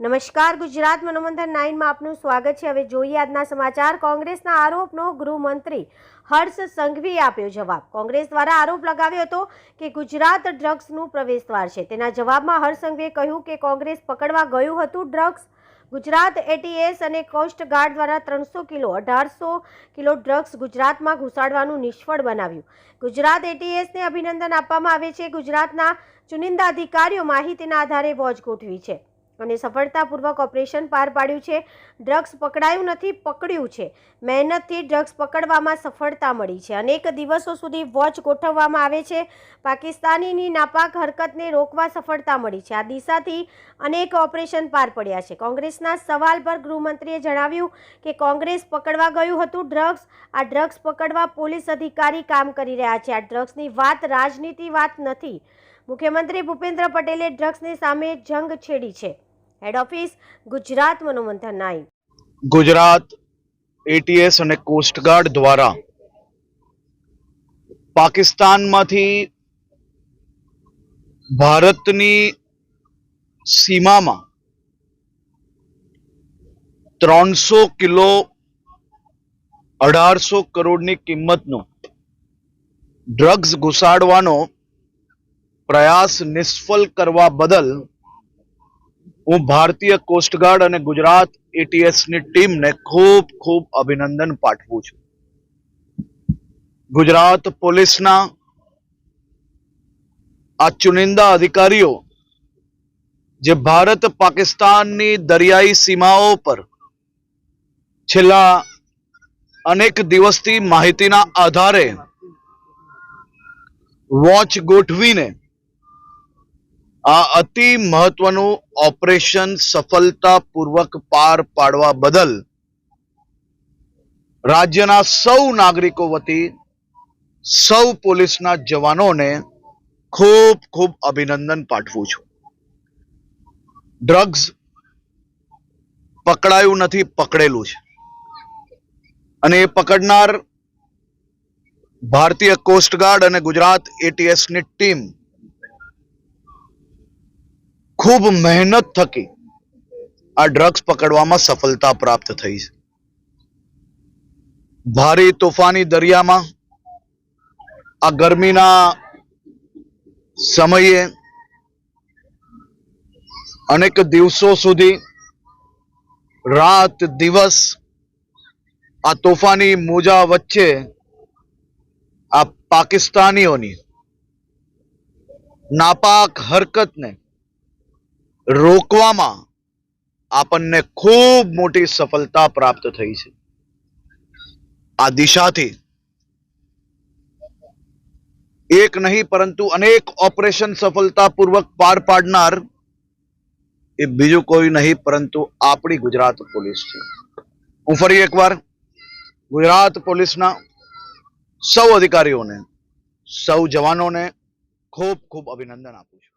નમસ્કાર, ગુજરાત મનોમંથન નાઇનમાં આપનું સ્વાગત છે. હવે જોઈએ આજના સમાચાર. કોંગ્રેસના આરોપનો ગૃહમંત્રી હર્ષ સંઘવીએ આપ્યો જવાબ. કોંગ્રેસ દ્વારા આરોપ લગાવ્યો હતો કે ગુજરાત ડ્રગ્સનું પ્રવેશદ્વાર છે. તેના જવાબમાં હર્ષ સંઘવીએ કહ્યું કે કોંગ્રેસ પકડવા ગયું હતું ડ્રગ્સ. ગુજરાત એટીએસ અને કોસ્ટગાર્ડ દ્વારા ત્રણસો કિલો, અઢારસો કિલો ડ્રગ્સ ગુજરાતમાં ઘુસાડવાનું નિષ્ફળ બનાવ્યું. ગુજરાત એટીએસને અભિનંદન આપવામાં આવે છે. ગુજરાતના ચુનિંદા અધિકારીઓ માહિતીના આધારે વોચ ગોઠવી છે. અને સફળતાપૂર્વક ઓપરેશન પાર પાડ્યું છે. ડ્રગ્સ પકડાયું નથી, પકડ્યું છે. મહેનતથી ડ્રગ્સ પકડવામાં સફળતા મળી છે. અનેક દિવસો સુધી વોચ ગોઠવવામાં આવે છે. પાકિસ્તાનીની નાપાક હરકતને રોકવા સફળતા મળી છે. આ દિશાથી અનેક ઓપરેશન પાર પડ્યા છે. કોંગ્રેસના સવાલ પર ગૃહમંત્રીએ જણાવ્યું કે કોંગ્રેસ પકડવા ગયું હતું ડ્રગ્સ. આ ડ્રગ્સ પકડવા પોલીસ અધિકારી કામ કરી રહ્યા છે. આ ડ્રગ્સની વાત રાજનીતિ વાત નથી. મુખ્યમંત્રી ભૂપેન્દ્ર પટેલે ડ્રગ્સની સામે જંગ છેડી છે. હેડ ઓફિસ ગુજરાત મનોમંથન નાઈ ગુજરાત એટીએસ અને કોસ્ટગાર્ડ દ્વારા પાકિસ્તાનમાંથી ભારતની સીમામાં ત્રણસો કિલો, અઢારસો કરોડની કિંમતનું ડ્રગ્સ ઘુસાડવાનો પ્રયાસ નિષ્ફળ કરવા બદલ હું ભારતીય કોસ્ટગાર્ડ અને ગુજરાત એટીએસની ટીમને ખૂબ ખૂબ અભિનંદન પાઠવું છું. ગુજરાત પોલીસના આ ચુનિંદા અધિકારીઓ જે ભારત પાકિસ્તાનની દરિયાઈ સીમાઓ પર છેલ્લા અનેક દિવસથી માહિતીના આધારે વોચ ગોઠવીને આ અતિ મહત્વનું ઓપરેશન સફળતાપૂર્વક પાર પાડવા બદલ રાજ્યના સૌ નાગરિકો વતી સૌ પોલીસના જવાનોને ખૂબ ખૂબ અભિનંદન પાઠવું છું. ડ્રગ્સ પકડાયું નથી, પકડેલું છે. અને એ પકડનાર ભારતીય કોસ્ટગાર્ડ અને ગુજરાત એટીએસની ટીમ ખૂબ મહેનત થકી આ ડ્રગ્સ પકડવામાં સફળતા પ્રાપ્ત થઈ છે. ભારે તોફાની દરિયામાં આ ગરમીના સમયે અનેક દિવસો સુધી રાત દિવસ આ તોફાની મોજા વચ્ચે આ પાકિસ્તાનીઓની નાપાક હરકતને રોકવામાં આપણને ખૂબ મોટી સફળતા પ્રાપ્ત થઈ છે. આ દિશાથી એક નહીં, પરંતુ અનેક ઓપરેશન સફળતાપૂર્વક પાર પાડનાર એ બીજું કોઈ નહીં, પરંતુ આપણી ગુજરાત પોલીસ છે. હું ફરી એકવાર ગુજરાત પોલીસના સૌ અધિકારીઓને, સૌ જવાનોને ખૂબ ખૂબ અભિનંદન આપું છું.